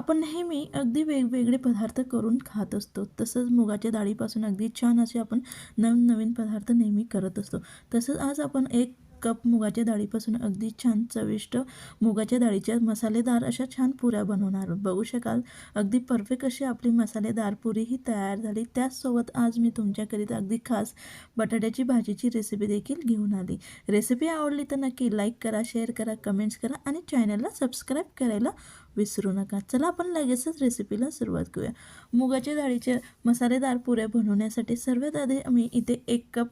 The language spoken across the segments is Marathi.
आपण नेहमी अगदी वेगवेगळे पदार्थ करून खात असतो. तसंच मुगाच्या डाळीपासून अगदी छान असे आपण नवीन नवीन पदार्थ नेहमी करत असतो. तसंच आज आपण एक कप मुगाच्या डाळीपासून अगदी छान चविष्ट मुगाच्या डाळीच्या मसालेदार अशा छान पुऱ्या बनवणार. आहोत बघू शकाल अगदी परफेक्ट अशी आपली मसालेदार पुरी ही तयार झाली. त्याचसोबत आज मी तुमच्याकरिता अगदी खास बटाट्याची भाजीची रेसिपी देखील घेऊन आली. रेसिपी आवडली तर नक्की लाईक करा शेअर करा कमेंट्स करा आणि चॅनलला सबस्क्राईब करायला विसरू नका. चला आपण लगेचच रेसिपीला सुरुवात करूया. मुगाच्या डाळीच्या मसालेदार पुऱ्या बनवण्यासाठी सर्वात आधी मी इथे एक कप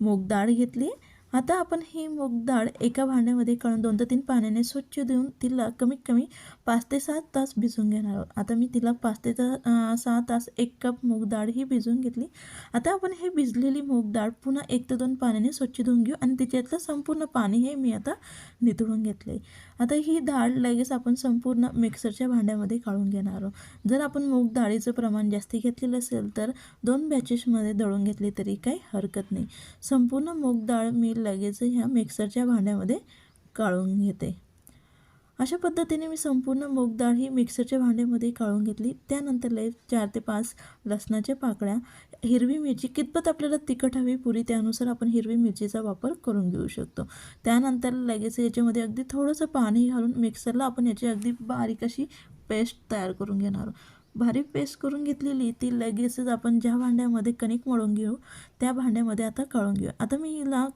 मूग डाळ घेतली आता आपण ही मूग डाळ एका भांड्यामध्ये काढून दोन ते तीन पाण्याने स्वच्छ देऊन तिला कमीत कमी पाच ते सात तास भिजून घेणार आहोत. आता मी तिला पाच ते ता सहा तास एक कप मूग डाळ ही भिजून घेतली. आता आपण हे भिजलेली मूग डाळ पुन्हा एक ते दोन पाण्याने स्वच्छ धुवून घेऊ आणि तिच्यातलं संपूर्ण पाणी हे मी आता निथळून घेतले आता ही डाळ लगेच आपण संपूर्ण मिक्सरच्या भांड्यामध्ये काढून घेणार आहोत. जर आपण मूग डाळीचं प्रमाण जास्ती घेतलेलं असेल तर दोन बॅचेसमध्ये दळून घेतली तरी काही हरकत नाही. संपूर्ण मूग डाळ मी लगेच ह्या मिक्सरच्या भांड्यामध्ये काढून घेते. अशा पद्धतीने मी संपूर्ण मूग डाळ ही मिक्सरच्या भांड्यामध्ये काढून घेतली. त्यानंतर लगेच चार ते पाच लसणाच्या पाकळ्या हिरवी मिरची कितपत आपल्याला तिखट हवी पुरी त्यानुसार आपण हिरवी मिरचीचा वापर करून घेऊ शकतो. त्यानंतर लगेच याच्यामध्ये अगदी थोडंसं पाणी घालून मिक्सरला आपण याची अगदी बारीक अशी पेस्ट तयार करून घेणार आहोत. बारीक पेस्ट करून घेतलेली ती लगेचच आपण ज्या भांड्यामध्ये कणिक मळून घेऊ त्या भांड्यामध्ये आता काढून घेऊ. आता मी हिला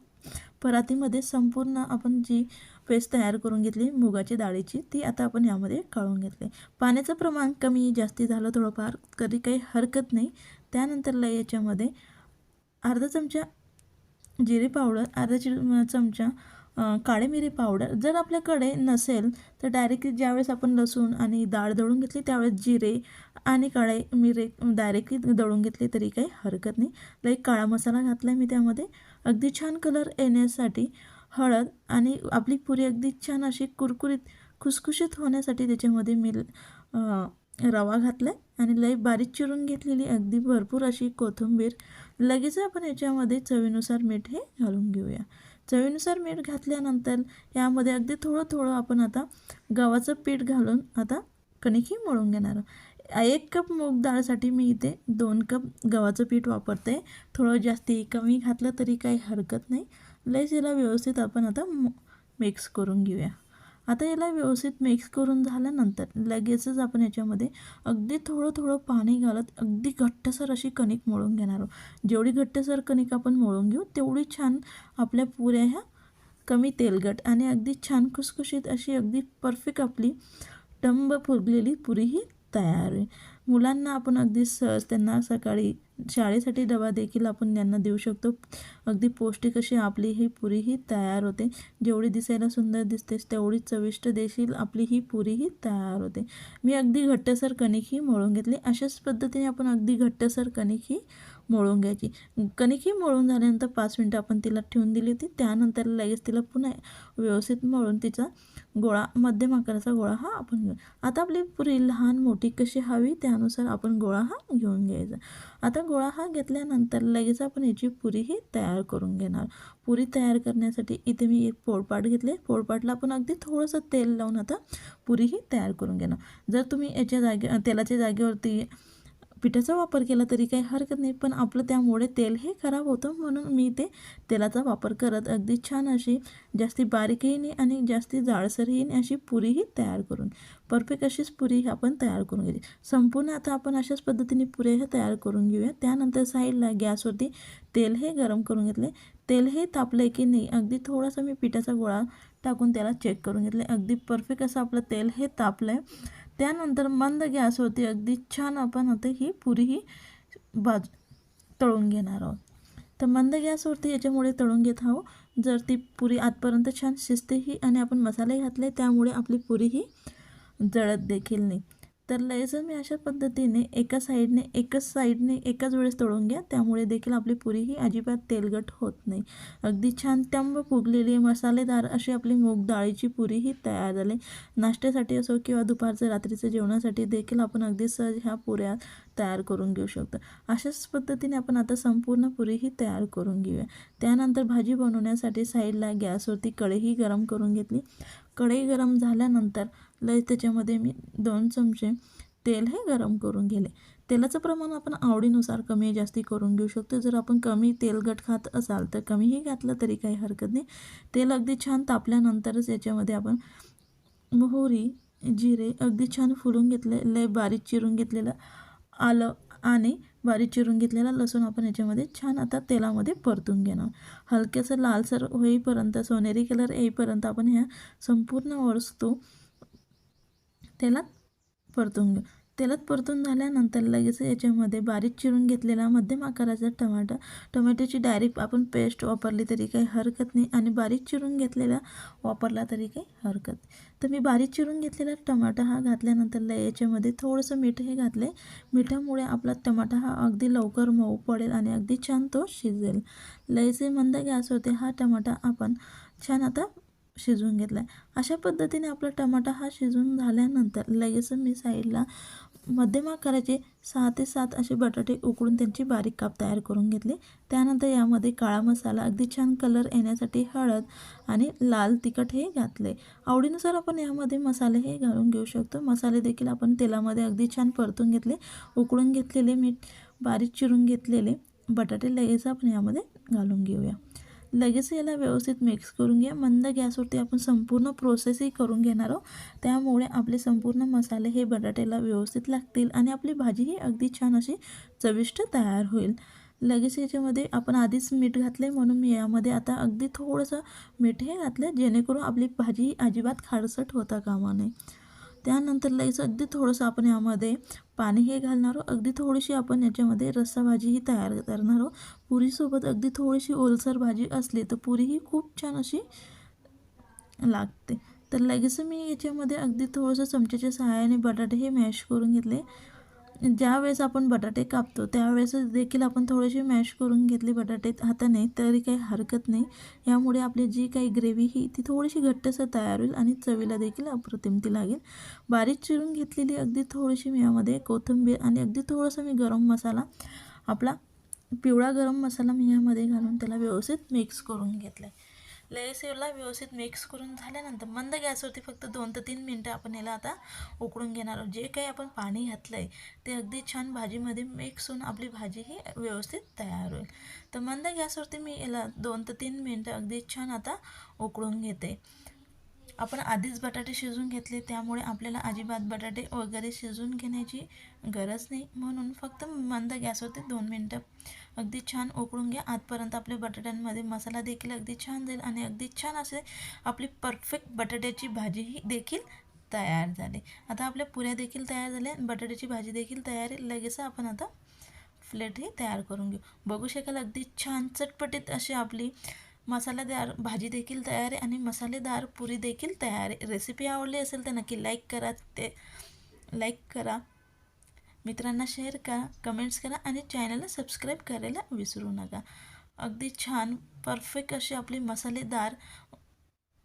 परातीमध्ये संपूर्ण आपण जी पेस्ट तयार करून घेतली मुगाची डाळीची ती आता आपण यामध्ये काढून घेतली. पाण्याचं प्रमाण कमी जास्ती झालं थोडंफार कधी काही हरकत नाही. त्यानंतरला याच्यामध्ये अर्धा चमचा जिरे पावडर अर्धा चमचा काळे मिरी पावडर जर आपल्याकडे नसेल तर डायरेक्टली ज्यावेळेस आपण लसूण आणि डाळ दळून घेतली त्यावेळेस जिरे आणि काळे मिरे डायरेक्टली दळून घेतले तरी काही हरकत नाही. लाईक काळा मसाला घातला आहे मी त्यामध्ये. अगदी छान कलर येण्यासाठी हळद आणि आपली पुरी अगदी छान अशी कुरकुरीत खुसखुशीत होण्यासाठी त्याच्यामध्ये मी रवा घातला आहे आणि लई बारीक चिरून घेतलेली अगदी भरपूर अशी कोथिंबीर. लगेच आपण याच्यामध्ये चवीनुसार मीठ हे घालून घेऊया. चवीनुसार मीठ घातल्यानंतर यामध्ये अगदी थोडं थोडं आपण आता गव्हाचं पीठ घालून आता कणिकही मळून घेणार एक कप मूग डाळसाठी मी इथे दोन कप गव्हाचं पीठ वापरते. थोडं जास्ती कमी घातलं तरी काही हरकत नाही. लयच याला व्यवस्थित आपण आता मिक्स करून घेऊया. आता याला व्यवस्थित मिक्स करून झाल्यानंतर लगेचच आपण याच्यामध्ये अगदी थोडं थोडं पाणी घालत अगदी घट्टसर अशी कणिक मळून घेणार आहोत. जेवढी घट्टसर कणिक आपण मळून घेऊ तेवढी छान आपल्या पुऱ्या ह्या कमी तेलगट आणि अगदी छान खुसखुशीत अशी अगदी परफेक्ट आपली टंब फुगलेली पुरी ही तयार आहे मुलांना आपण अगदी सहज त्यांना सकाळी शाळेसाठी डबा देखील आपण त्यांना देऊ शकतो. अगदी पौष्टिक अशी आपली ही पुरी ही तयार होते. जेवढी दिसायला सुंदर दिसतेच तेवढी चविष्ट देखील आपली ही पुरी ही तयार होते. मी अगदी घट्टसर कणिक ही मळून घेतली. अशाच पद्धतीने आपण अगदी घट्टसर कणिक ही मळून घ्यायची. कणिक ही मळून झाल्यानंतर पाच मिनटं आपण तिला ठेवून दिली होती. त्यानंतर लगेच तिला पुन्हा व्यवस्थित मळून तिचा गोळा मध्यम आकाराचा गोळा हा आपण घेऊ. आता आपली पुरी लहान मोठी कशी हवी त्यानुसार आपण गोळा हा घेऊन घ्यायचा. आता गोळा हा घेतल्यानंतर लगेच आपण याची पुरी ही तयार करून घेणार. पुरी तयार करण्यासाठी इथे मी एक पोळपाट घेतले. पोळपाटला आपण अगदी थोडंसं तेल लावून आता पुरी ही तयार करून घेणार. जर तुम्ही याच्या जागे तेलाच्या जागेवरती पिठाचा वापर केला तरी काही हरकत नाही पण आपलं त्यामुळे तेल हे खराब होतं म्हणून मी ते तेलाचा वापर करत अगदी छान अशी जास्ती बारीकही नाही आणि जास्ती जाडसरही नाही अशी पुरीही तयार करून परफेक्ट अशीच पुरी आपण तयार करून घ्यायची संपूर्ण आता आपण अशाच पद्धतीने पुऱ्या तयार करून घेऊया. त्यानंतर साईडला गॅसवरती तेल हे गरम करून घेतले. तेल हे तापलं की नाही अगदी थोडासा मी पिठाचा गोळा टाकून त्याला चेक करून घेतले. अगदी परफेक्ट असं आपलं तेल हे तापलं आहे त्यानंतर मंद गॅसवरती अगदी छान आपण आता ही पुरी ही बाज तळून घेणार आहोत. तर मंद गॅसवरती याच्यामुळे तळून घेत आहोत. जर ती पुरी आतपर्यंत छान शिजतेही आणि आपण मसाले घातले त्यामुळे आपली पुरी ही जळत देखील नाही. तर लगेच मी अशा पद्धतीने एका साईडने एकच साईडने एकाच वेळेस तळून घ्या त्यामुळे देखील आपली पुरी ही अजिबात तेलगट होत नाही. अगदी छान टंब फुगलेली मसालेदार अशी आपली मूग डाळीची पुरी ही तयार झाली. नाश्त्यासाठी असो किंवा दुपारचं रात्रीचं जेवणासाठी देखील आपण अगदी सहज ह्या पुऱ्या तयार करून घेऊ शकतो. अशाच पद्धतीने आपण आता संपूर्ण पुरी ही तयार करून घेऊया. त्यानंतर भाजी बनवण्यासाठी साईडला गॅसवरती कढई गरम करून घेतली. कढई गरम झाल्यानंतर लय त्याच्यामध्ये मी दोन चमचे तेल हे गरम करून गेले तेलाचं प्रमाण आपण आवडीनुसार कमी जास्ती करून घेऊ शकतो. जर आपण कमी तेलगट खात असाल तर कमीही घातलं तरी काही हरकत नाही. तेल अगदी छान तापल्यानंतरच याच्यामध्ये आपण मोहरी जिरे अगदी छान फुलून घेतले लय बारीक चिरून घेतलेलं आलं आणि बारीक चिरून घेतलेला लसूण आपण याच्यामध्ये छान आता तेलामध्ये परतून घेणार. हलक्याचं लालसर होईपर्यंत सोनेरी कलर येईपर्यंत आपण ह्या संपूर्ण वस्तू तेलात परतून घेऊ तेलात परतून झाल्यानंतर लगेच याच्यामध्ये बारीक चिरून घेतलेला मध्यम आकाराचा टमाटा टोमॅटोची डायरेक्ट आपण पेस्ट वापरली तरी काही हरकत नाही आणि बारीक चिरून घेतलेला वापरला तरी काही हरकत नाही. तर मी बारीक चिरून घेतलेला टमाटा हा घातल्यानंतर याच्यामध्ये थोडंसं मीठ हे घातले मिठामुळे आपला टमाटा हा अगदी लवकर मऊ पडेल आणि अगदी छान तो शिजेल. लयचे मंद गॅस होते हा टमाटा आपण छान आता शिजवून घेतला आहे अशा पद्धतीने आपला टमाटा हा शिजून झाल्यानंतर लगेच मी साईडला मध्यम आकाराचे सहा ते सात असे बटाटे उकडून त्यांची बारीक काप तयार करून घेतले. त्यानंतर यामध्ये काळा मसाला अगदी छान कलर येण्यासाठी हळद आणि लाल तिखट हे घातले. आवडीनुसार आपण यामध्ये मसाले हे घालून घेऊ शकतो. मसाले देखील आपण तेलामध्ये अगदी छान परतून घेतले. उकडून घेतलेले मीठ बारीक चिरून घेतलेले बटाटे लगेच आपण यामध्ये घालून घेऊया. लगेच याला व्यवस्थित मिक्स करून घ्या. मंद गॅसवरती आपण संपूर्ण प्रोसेसही करून घेणार आहोत. त्यामुळे आपले संपूर्ण मसाले हे बटाट्याला व्यवस्थित लागतील आणि आपली भाजीही अगदी छान अशी चविष्ट तयार होईल. लगेच याच्यामध्ये आपण आधीच मीठ घातले म्हणून मी यामध्ये आता अगदी थोडंसं मीठ हे घातलं जेणेकरून आपली भाजी अजिबात खारसट होता कामा नये. त्यानंतर लगेच अगदी थोडंसं आपण यामध्ये पाणी हे घालणार आहोत. अगदी थोडीशी आपण याच्यामध्ये रस्सा भाजीही तयार करणार आहोत. पुरीसोबत अगदी थोडीशी ओलसर भाजी असली तर पुरीही खूप छान अशी लागते. तर लगेच मी याच्यामध्ये अगदी थोडंसं चमच्याच्या सहाय्याने बटाटे हे मॅश करून घेतले. ज्यावेळेस आपण बटाटे कापतो त्यावेळेस देखील आपण थोडेसे मॅश करून घेतले बटाटे हाताने तरी काही हरकत नाही. यामुळे आपली जी काही ग्रेव्ही ही ती थोडीशी घट्टसर तयार होईल आणि चवीला देखील अप्रतिम ती लागेल. बारीक चिरून घेतलेली अगदी थोडीशी मी यामध्ये कोथिंबीर आणि अगदी थोडंसं मी गरम मसाला आपला पिवळा गरम मसाला मी यामध्ये घालून त्याला व्यवस्थित मिक्स करून घेतला आहे लयसेवला व्यवस्थित मिक्स करून झाल्यानंतर मंद गॅसवरती फक्त दोन ते तीन मिनटं आपण याला आता उकळून घेणार आहोत. जे काही आपण पाणी घातलं आहे ते अगदी छान भाजीमध्ये मिक्स होऊन आपली भाजी ही व्यवस्थित तयार होईल. तर मंद गॅसवरती मी याला दोन ते तीन मिनटं अगदी छान आता उकळून घेते. आपण आधीच बटाटे शिजवून घेतले त्यामुळे आपल्याला अजिबात बटाटे वगैरे शिजून घेण्याची गरज नाही. म्हणून फक्त मंद गॅसवरती दोन मिनटं अगदी छान उकळून घ्या. आजपर्यंत आपल्या बटाट्यांमध्ये मसाला देखील अगदी छान जाईल आणि अगदी छान असे आपली परफेक्ट बटाट्याची भाजीही देखील तयार झाली. आता आपल्या पुऱ्या देखील तयार झाल्या. बटाट्याची भाजी देखील तयार आहे. लगेच आपण आता फ्लेटही तयार करून घेऊ. बघू शकाल अगदी छान चटपटीत अशी आपली मसालेदार भाजी देखील तयार आहे आणि मसालेदार पुरी देखील तयार आहे. रेसिपी आवडली असेल तर नक्की लाईक करा ते लाईक करा. मित्रांना शेअर करा कमेंट्स करा आणि चॅनलला सबस्क्राईब करायला विसरू नका. अगदी छान परफेक्ट अशी आपली मसालेदार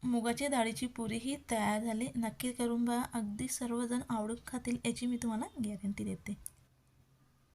मुगाच्या डाळीची पुरी ही तयार झाली. नक्की करून बघा. अगदी सर्वजण आवडून खातील याची मी तुम्हाला गॅरंटी देते.